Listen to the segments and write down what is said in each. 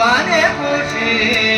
ভগবানে খুশি।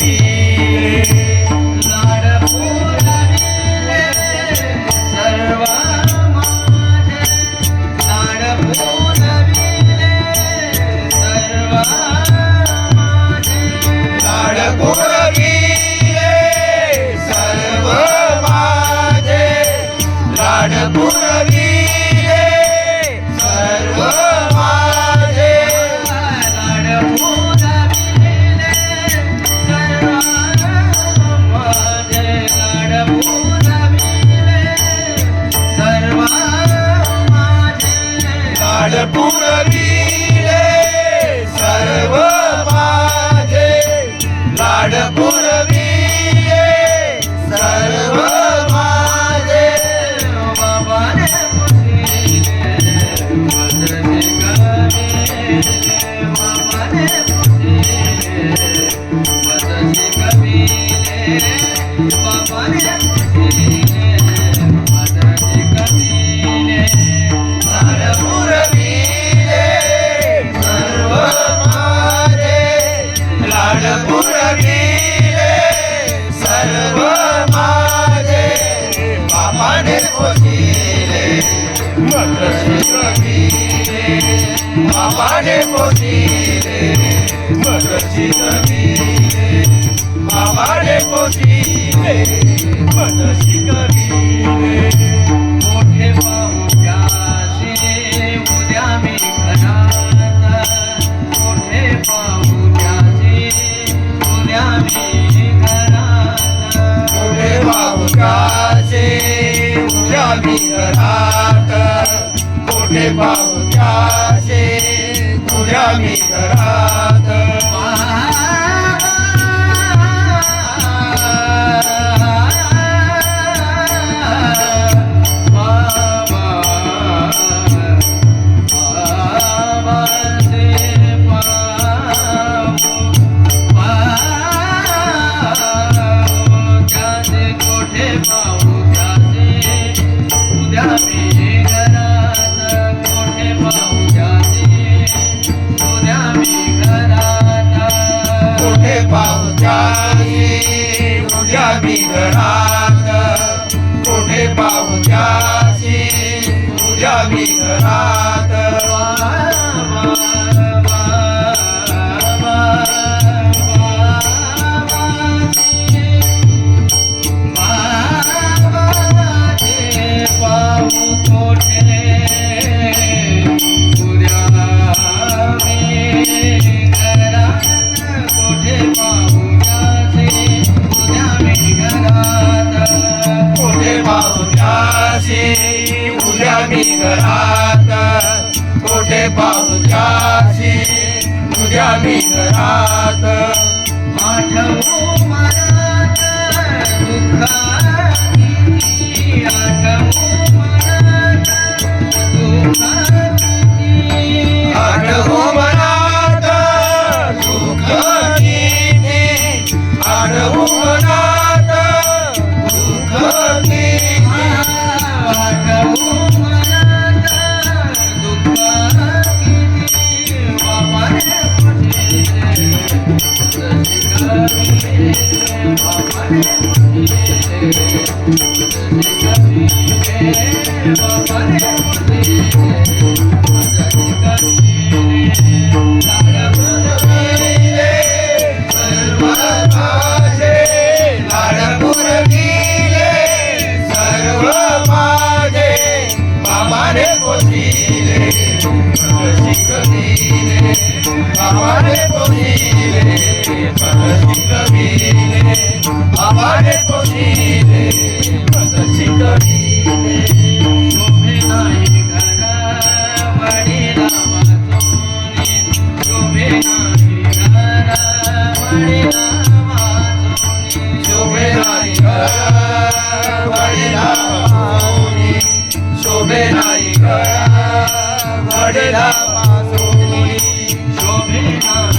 Yeah. আরে পতিরে মরছি নদীরে বাবারে পতিরে। पाहुचारी उद्या बिघरात कोठे पाहुचारी उद्या बिघरात কবীরে আমারে কবীরে সরসি কবীরে আমারে কবীরে সরসি কবীরে শোভে নাই ঘর বাড়ি 说平安。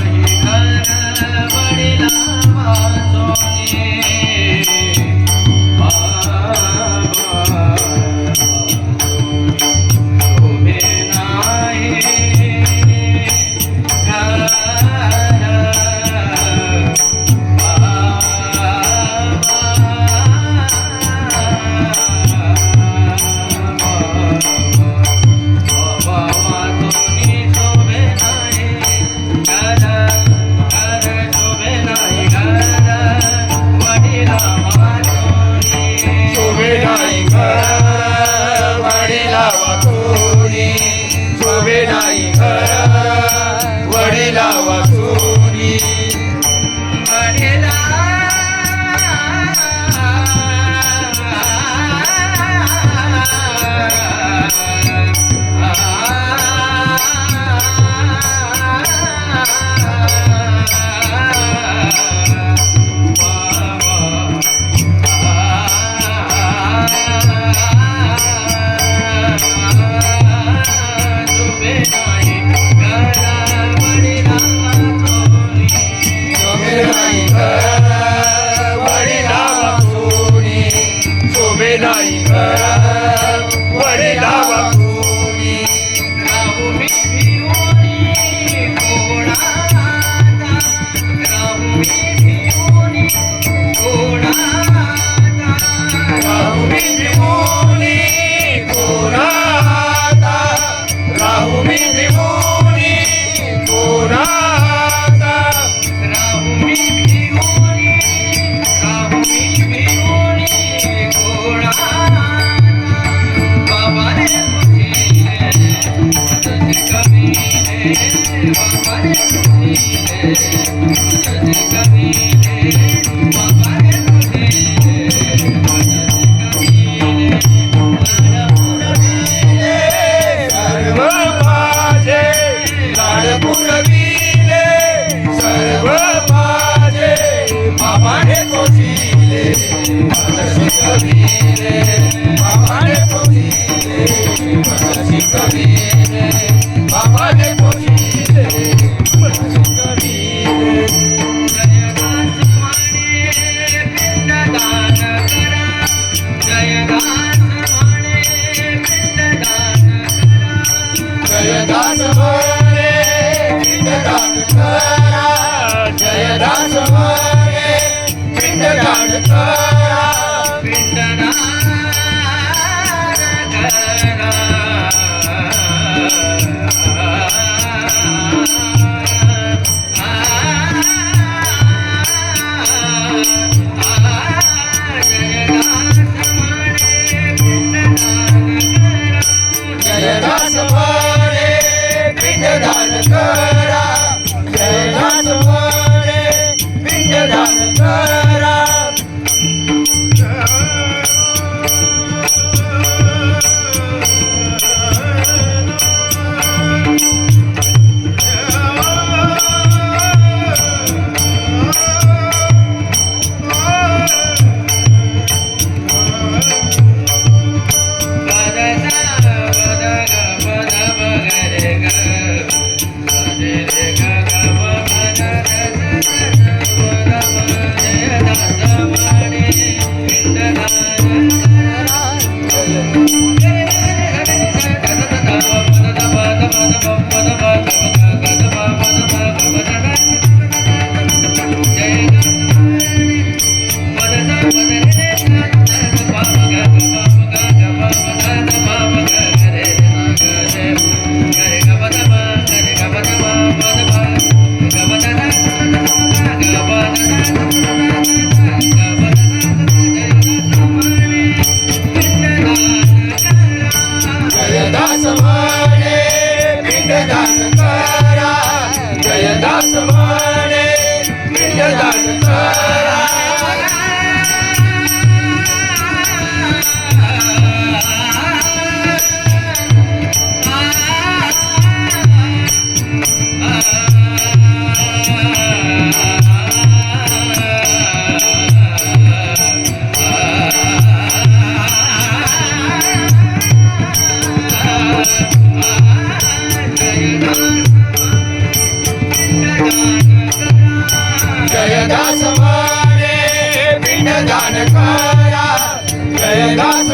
Bye.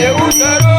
Oye,